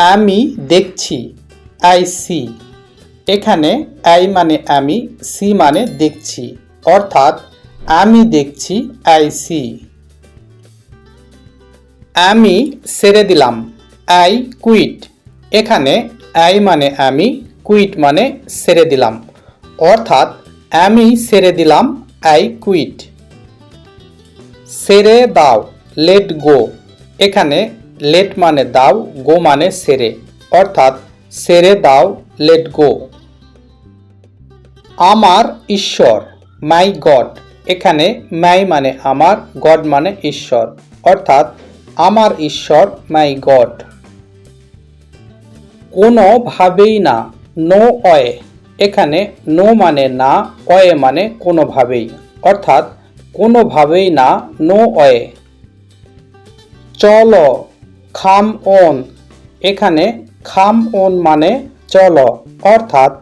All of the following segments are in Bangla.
আমি দেখছি আই সি। এখানে আই মানে আমি, সি মানে দেখছি। অর্থাৎ আমি দেখছি, আই সি। আমি ছেড়ে দিলাম, আই কুইট। এখানে আই মানে আমি, কুইট মানে ছেড়ে দিলাম। অর্থাৎ আমি ছেড়ে দিলাম, আই কুইট। ছেড়ে দাও, লেট গো। এখানে লেট মানে দাও গো মানে ছেড়ে অর্থাৎ ছেড়ে দাও লেট গো আমার ঈশ্বর মাই গড এখানে মাই মানে আমার গড মানে ঈশ্বর। অর্থাৎ আমার ঈশ্বর মাই গড কোনোভাবেই না নো অয়ে। এখানে নো মানে না, অয়ে মানে কোনোভাবেই। অর্থাৎ কোনোভাবেই না নো অয়ে। চলো খাম অন এখানে খাম অন মানে চলো, অর্থাৎ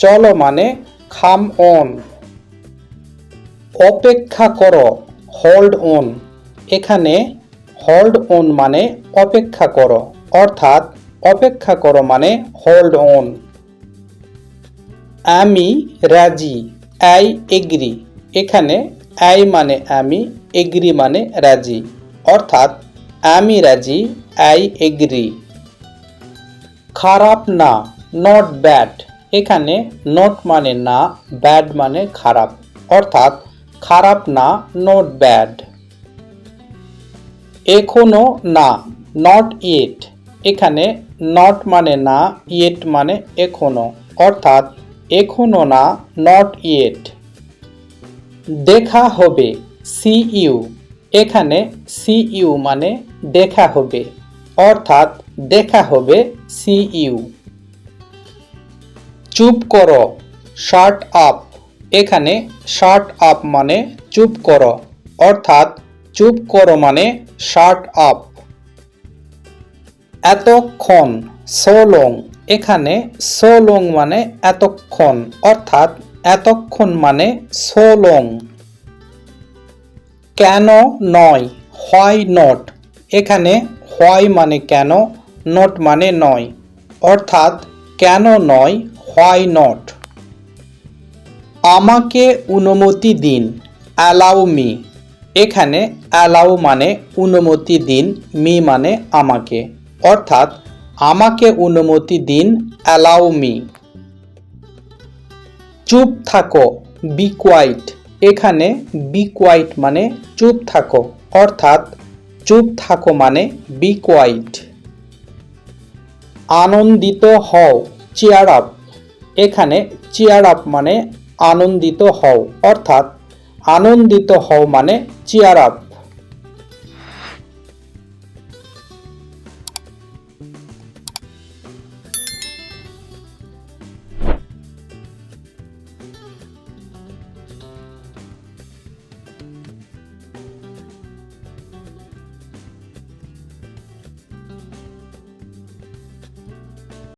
চলো মানে খাম অন অপেক্ষা করো হোল্ড অন এখানে হোল্ড অন মানে অপেক্ষা করো, অর্থাৎ অপেক্ষা করো মানে হোল্ড অন আমি রাজি আই এগ্রি এখানে আই মানে আমি এগ্রি মানে রাজি। অর্থাৎ আমি রাজি আই এগ্রি খারাপ না নট ব্যাড এখানে নট মানে না ব্যাড মানে খারাপ। অর্থাৎ খারাপ না নট ব্যাড এখনও না নট ইয়েট এখানে নট মানে না ইয়েট মানে এখনও। অর্থাৎ এখনও না নট ইয়েট দেখা হবে সি ইউ এখানে সি ইউ মানে দেখা হবে। অর্থাৎ দেখা হবে সি ইউ চুপ করো, শার্ট আপ। এখানে শার্ট আপ মানে চুপ করো, অর্থাৎ চুপ করো মানে শার্ট আপ। এতক্ষণ সো লং এখানে সো লং মানে এতক্ষণ, অর্থাৎ এতক্ষণ মানে সো লং কেন নয় হোয়াই নট। এখানে হোয়াই মানে কেন নট মানে নয়। অর্থাৎ কেন নয় হোয়াই নট আমাকে অনুমতি দিন অ্যালাউ মি এখানে অ্যালাউ মানে অনুমতি দিন মি মানে আমাকে। অর্থাৎ আমাকে অনুমতি দিন অ্যালাউ মি চুপ থাকো বি কোয়াইট এখানে বি কোয়াইট মানে চুপ থাকো। অর্থাৎ চুপ থাকো মানে বি কোয়াইট আনন্দিত হও চেয়ার আপ এখানে চেয়ার আপ মানে আনন্দিত হও, অর্থাৎ আনন্দিত হও মানে চেয়ার আপ